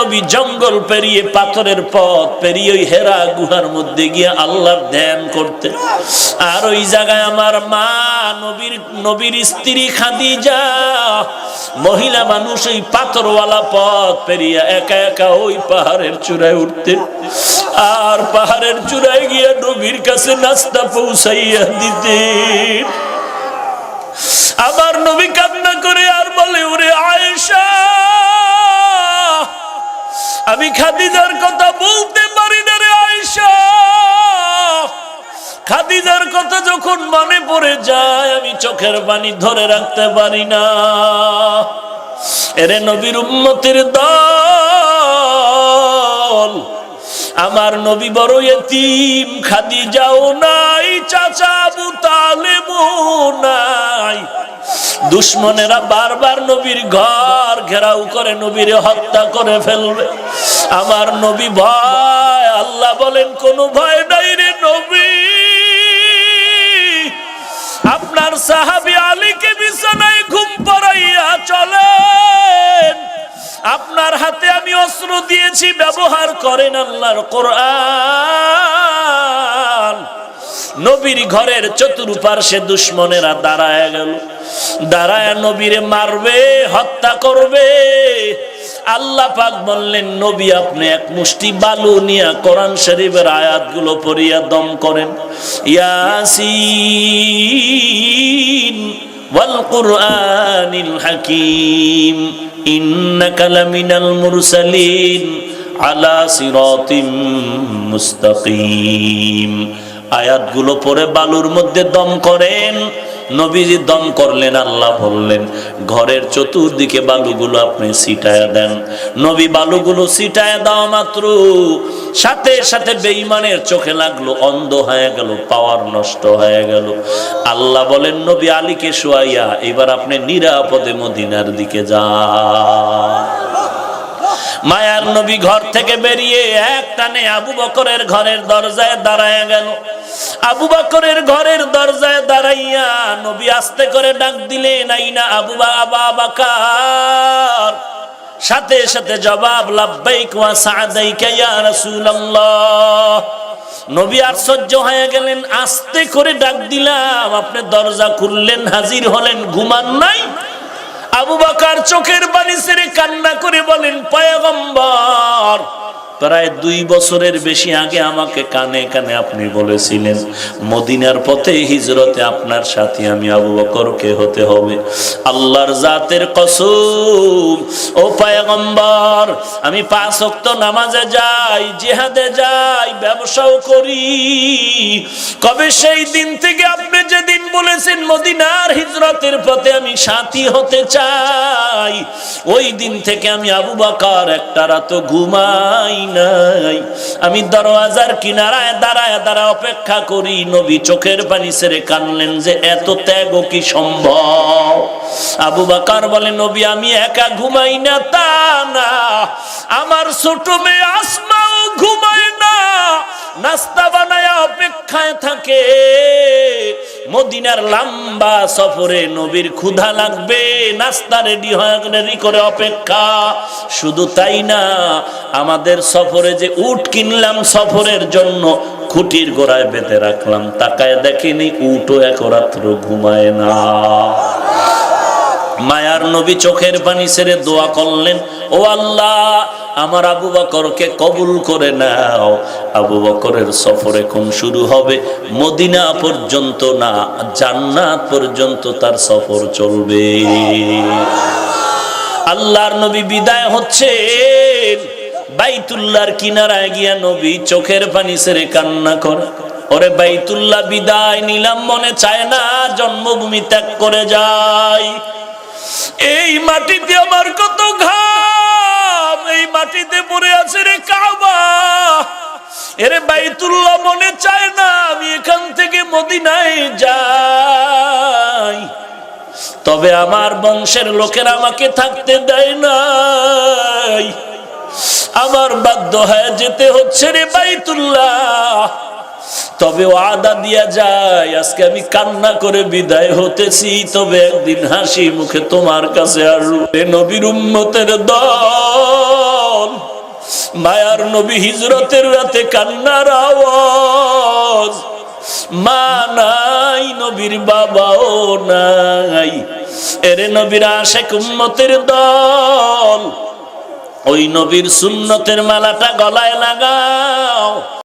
নবী জঙ্গল পেরিয়ে পাথরের পথ পেরিয়ে ওই হেরা গুহার মধ্যে গিয়ে আল্লাহর ধ্যান করতে। আর ওই জায়গায় আমার মা, নবীর নবীর স্ত্রী খাদিজা, মহিলা মানুষ ওই পাথরওয়ালা পথ পেরিয়ে একা একা ওই পাহাড়ের চূড়ায় উঠতে। আর পাহাড়ের চূড়ায় গিয়ে নবীর কাছে নাস্তা পৌঁছাইয়া দিতে। আবার নবী কান্না করে আর বলে, ওরে আয়েশা আমি খাদিজার কথা বলতে পারি না রে খাদিজার কথা যখন মনে পড়ে যায়, আমি চোখের পানি ধরে রাখতে পারি না। এরে নবীর উম্মতের দল, আমার নবী বড় এতিম, খাদিজাও নাই, চাচা আবু তালেবও নাই। দুশ্মনেরা বারবার নবীর ঘর ঘেরাও করে, নবীরে হত্যা করে ফেলবে। আমার নবী ভয় আল্লাহ বলেন, কোনো ভয় নাই রে নবী। আপনার সাহাবি আলীকে বিছানায় ঘুম পড়াইয়া চলেন। আপনার হাতে আমি অস্ত্র দিয়েছি, ব্যবহার করেন আল্লাহর কোরআন। নবীর ঘরের চতুর্পার্শ্বে দুশ্মনেরা দাঁড়ায় গেল। দাঁড়ায় নবীরে মারবে, হত্যা করবে। আল্লাহ পাক বললেন, নবী, আপনি এক মুষ্টি বালু নিয়ে কোরআন শরীফের আয়াতগুলো পড়িয়া দম করেন। ইয়াসিন ওয়াল কুরআনিল হাকিম, ইন্নাকা লামিনাল মুরসালিন আলা সিরাতিম মুস্তাকিম। আয়াতগুলো পরে বালুর মধ্যে দম করেন। নবীজি দম করলেন, আল্লাহ বললেন, ঘরের চতুর্দিকে বালুগুলো আপনি ছিটায় দেন। নবী বালুগুলো ছিটায় দাও মাত্র। সাথে সাথে বেঈমানের চোখে লাগল, অন্ধ হয়ে গেল, পাওয়ার নষ্ট হয়ে গেল। আল্লাহ বলেন, নবী আলীকে শোয়াইয়া, এবার আপনি নিরাপদে মদিনার দিকে যান। মায়ার নবী ঘর থেকে বেরিয়ে এক টানে আবু বকরের ঘরের দরজায় দাঁড়ায় গেল। আবু বকরের ঘরের দরজায় দাঁড়াইয়া নবী আস্তে করে ডাক দিলেন, আইনা আবু বা, আবা বাকার। সাথে সাথে জবাব, লাব্বাইক ওয়া সাদাইকা ইয়া রাসূলুল্লাহ। নবী আশ্চর্য হয়ে গেলেন, আস্তে করে ডাক দিলাম, আপনি দরজা খুললেন, হাজির হলেন, ঘুমান নাই? আবু বাকার চোখের পানি ছেড়ে কান্না করে বলেন পয়গম্বর প্রায় দুই বছরের বেশি আগে আমাকে কানে কানে আপনি বলেছিলেন, মদিনার পথে হিজরতে আপনার সাথে আমি আবু বকরকে হতে হবে। আল্লাহর জাতের কসম, ও পায়গম্বর, আমি পাঁচ ওয়াক্ত নামাজে যাই, জেহাদে যাই, ব্যবসাও করি। কবে সেই দিন থেকে আপনি যেদিন বলেছেন মদিনার হিজরতের পথে আমি সাথী হতে চাই, ওই দিন থেকে আমি আবু বকর একটা রাত ঘুমাই নাই। আমি দরওয়াজার কিনারায় দাঁড়ায় দাঁড়া অপেক্ষা করি, নবী চোখের পানি ছেড়ে কানলেন যে, এত ত্যাগ কি সম্ভব? আবু বাকার বলে, নবী, আমি একা ঘুমাই না, তা না। আমার ছোট মেয়ে আসমাও ঘুমায় না। নাস্তা বানায় অপেক্ষায় থাকে। মদিনার লম্বা সফরে নবীর ক্ষুধা লাগবে, নাস্তা রেডি রেডি করে অপেক্ষা। শুধু তাই না, আমাদের সফরে যে উট কিনলাম সফরের জন্য, খুঁটির গোড়ায় বেঁধে রাখলাম। তাকায় দেখিনি, উটও এক রাত্র ঘুমায় না। মায়ার নবী চোখের পানি ছেড়ে দোয়া করলেন, ও আল্লাহ, আমার আবু বকরকে কবুল করে নাও। আবু বকরের সফর এখন শুরু হবে। মদিনা পর্যন্ত না, জান্নাত পর্যন্ত তার সফর চলবে। আল্লাহর নবী বিদায় হচ্ছে বাইতুল্লাহর কিনারায় গিয়া নবী চোখের পানি ছেড়ে কান্না করে। ওরে বাইতুল্লাহ, বিদায় নিলাম, মনে চায় না জন্মভূমি ত্যাগ করে যায়। এই মাটিতে আমার কত ঘাম, এই মাটিতে পড়ে আছে রে কাবা। এরে বাইতুল্লাহ মনে চায় না আমি এখান থেকে মদিনায় যাই। তবে আমার বংশের লোকেরা আমাকে থাকতে দেয় নাই। আমার বাধ্য হয়ে যেতে হচ্ছে রে বাইতুল্লাহ। তবে আদা দিয়া যায়, আজকে আমি কান্না করে বিদায় হতেছি, তবে একদিন হাসি মুখে তোমার কাছে আসবে। নবীর উম্মতের দল, মায়ার নবী হিজরতের রাতে কান্নার আওয়াজ। মা নাই নবীর বাবাও নাই, এরে নবীর আশেক উম্মতের দল। ওই নবীর সুন্নতের মালাটা গলায় লাগাও।